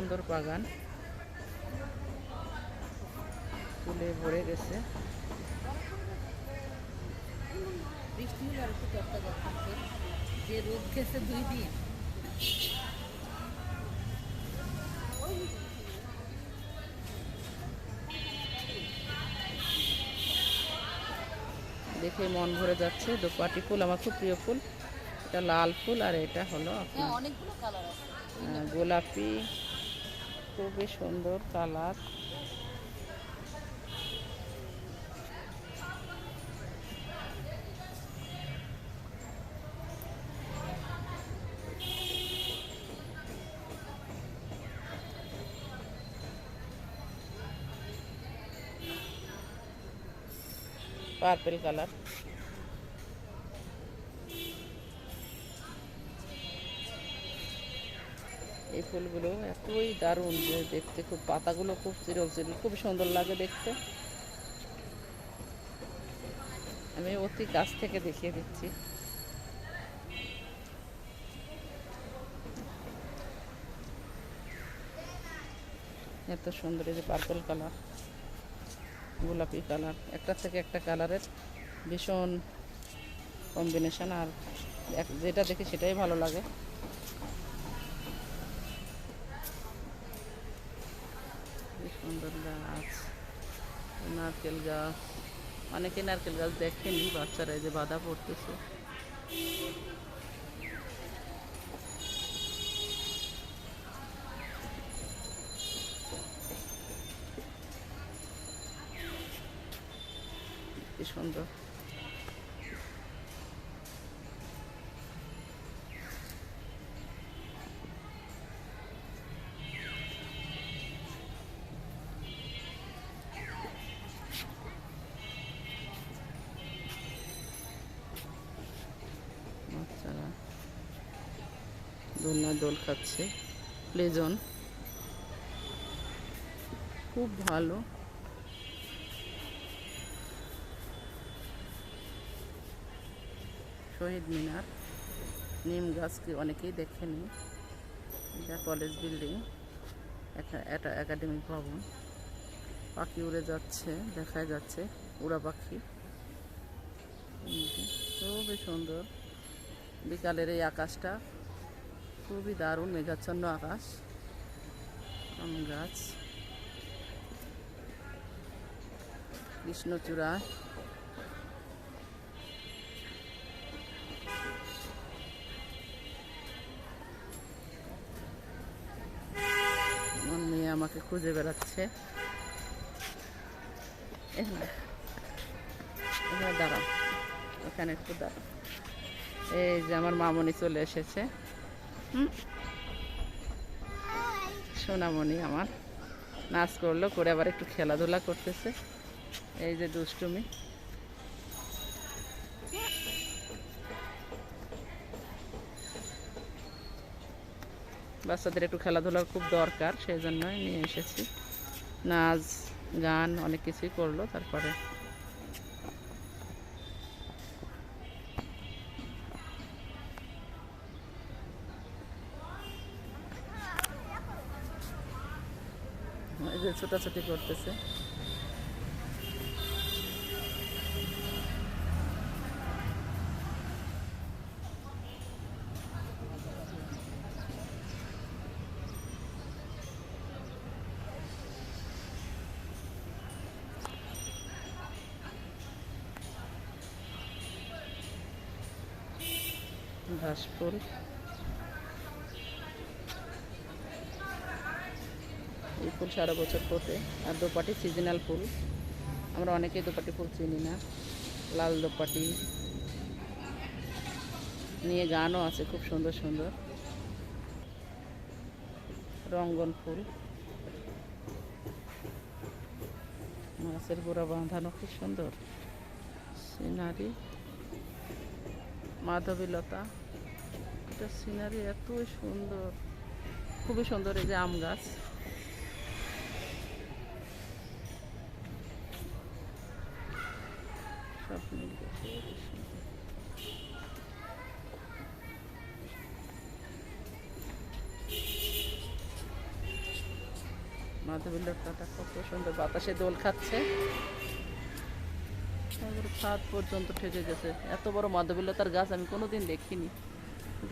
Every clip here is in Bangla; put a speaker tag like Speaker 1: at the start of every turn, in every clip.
Speaker 1: সুন্দর বাগান। ফুলে ভরে গেছে।
Speaker 2: বৃষ্টি হলে আর একটু তত্ত্বা থাকবে যে রোদ গেছে দুই দিন।
Speaker 1: দেখে মন ভরে যাচ্ছে। দোপাটি ফুল আমার খুব প্রিয় ফুল। এটা লাল ফুল আর এটা হলো
Speaker 2: হ্যাঁ
Speaker 1: আপনার গোলাপি খুবই সুন্দর কালার। Purple colour. ফুলগুলো এতই দারুণ যে দেখতে, খুব পাতাগুলো খুব চিরল চিরল খুব সুন্দর লাগে দেখতে। আমি অতি কাছ থেকে দেখিয়ে দিচ্ছি। এত সুন্দর এই যে পার্পল কালার গোলাপি কালার একটা থেকে একটা কালারের ভীষণ কম্বিনেশন আর যেটা দেখি সেটাই ভালো লাগে কি সুন্দর গাছ নারকেল গাছ অনেকে নারকেল গাছ দেখেনি বাচ্চারা যে বাধা পড়তেছে। কি সুন্দর। দোলনা দোল খাচ্ছে। প্লেজন। খুব ভালো। শহীদ মিনার। নিম গাছকে অনেকেই দেখেনি। এটা কলেজ বিল্ডিং। এটা একাডেমিক ভবন। পাখি উড়ে যাচ্ছে দেখা যাচ্ছে। উড়া পাখি। খুবই সুন্দর। বিকালের এই আকাশটা। খুবই দারুণ মেঘাচ্ছন্ন আকাশ। আম গাছ। কৃষ্ণচূড়া। আমাকে খুঁজে বেড়াচ্ছে। দাঁড়াও। ওখানে একটু দাঁড়াও। এই যে আমার মামনি চলে এসেছে। সোনামণি আমার নাচ করল, করে আবার একটু খেলাধুলা করতেছে। এই যে দুষ্টুমি। বাচ্চাদের একটু খেলাধুলার খুব দরকার, সেই জন্যই নিয়ে এসেছি। নাচ, গান অনেক কিছুই করল, তারপরে ছোটাছুটি করতেছে। ঘাস ফুল সারা বছর ফোটে আর দোপাটি সিজনাল ফুল। আমরা অনেকেই দোপাটি ফুল চিনি না। লাল দোপাটি। নিয়ে গানও আছে খুব সুন্দর সুন্দর। রঙ্গন ফুল। মাছের গোড়া বাঁধানো খুব সুন্দর। সিনারি। মাধবীলতা। এটা সিনারি এতই সুন্দর। খুবই সুন্দর এই যে আম গাছ। সুন্দর। মাধবীলতাটা কত সুন্দর বাতাসে দোল খাচ্ছে। ছাদ পর্যন্ত ঠেকে গেছে। এত বড় মাধবীলতার গাছ আমি কোনোদিন দেখিনি।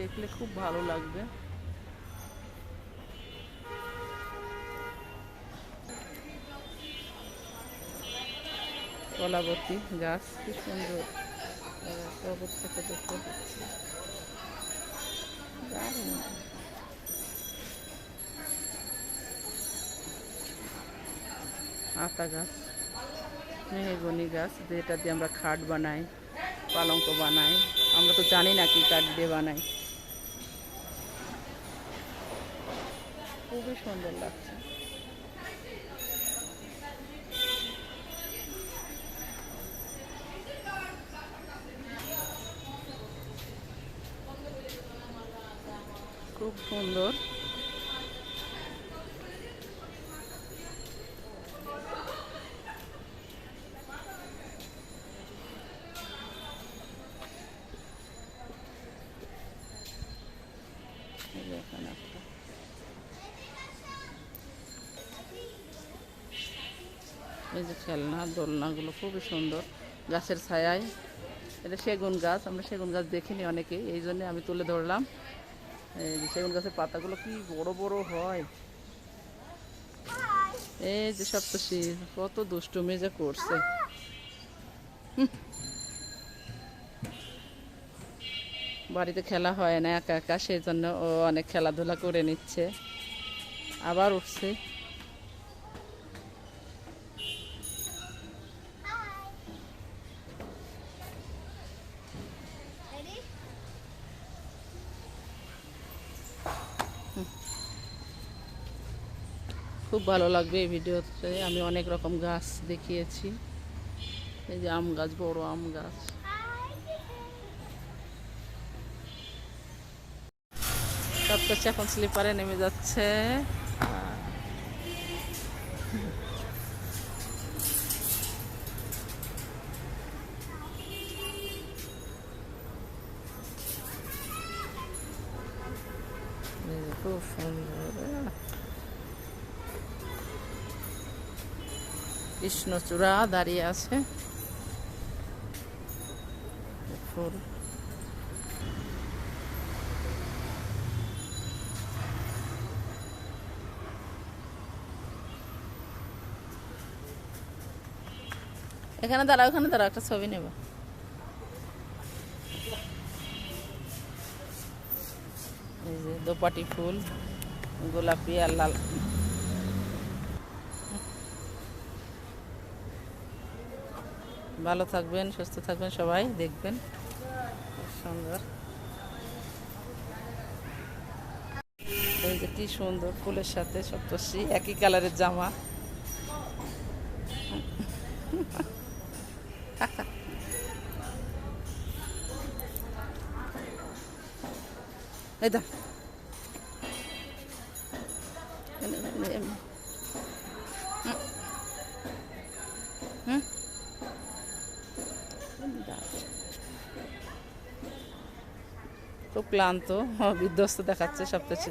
Speaker 1: দেখলে খুব ভালো লাগবে। কলাবতী গাছ, কি সুন্দর। থেকে দেখতে পাচ্ছি। আতা গাছ, মেহগনি গাছ, যেটা দিয়ে আমরা খাট বানাই, পালঙ্ক বানাই। আমরা তো জানি না কি কাঠ দিয়ে বানাই। খুবই সুন্দর লাগছে। সুন্দর। এই যে খেলনা, দোলনাগুলো খুবই সুন্দর। গাছের ছায়ায়। এটা সেগুন গাছ, আমরা সেগুন গাছ দেখিনি অনেকেই, এই জন্য আমি তুলে ধরলাম। সেগুন গাছের পাতাগুলো কি বড় বড় হয়? এই যে সপ্তশী কত দুষ্টুমি যে করছে। বাড়িতে খেলা হয় না একা একা সেই জন্য ও অনেক খেলাধুলা করে নিচ্ছে। আবার উঠছে। ভালো লাগবে এই ভিডিওতে। আমি অনেক রকম গাছ দেখিয়েছি। এই যে আম গাছ, বড় আম গাছ। সব কিছু এখন স্লিপারে নেমে যাচ্ছে। খুব সুন্দর। কৃষ্ণচূড়া দাঁড়িয়ে আছে। ফুল। এখানে দাঁড়াও ওখানে দাঁড়াও, একটা ছবি নেব। এই যে দোপাটি ফুল, গোলাপি আর লাল। ভালো থাকবেন, সুস্থ থাকবেন সবাই, দেখবেন। সুন্দর। এই যে কি সুন্দর ফুলের সাথে সপ্তর্ষি, একই কালারের জামা। এই দা খুব ক্লান্ত বিধ্বস্ত দেখাচ্ছে সব কিছু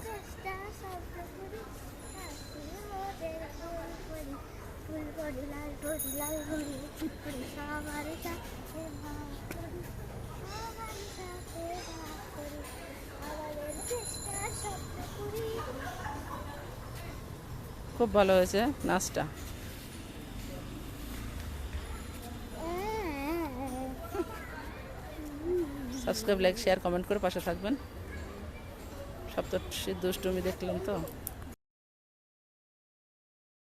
Speaker 1: খুব ভালো হয়েছে নাচটা। সাবস্ক্রাইব লাইক শেয়ার কমেন্ট করে পাশে থাকবেন। সপ্তর্ষি দুষ্টুমি দেখলাম তো।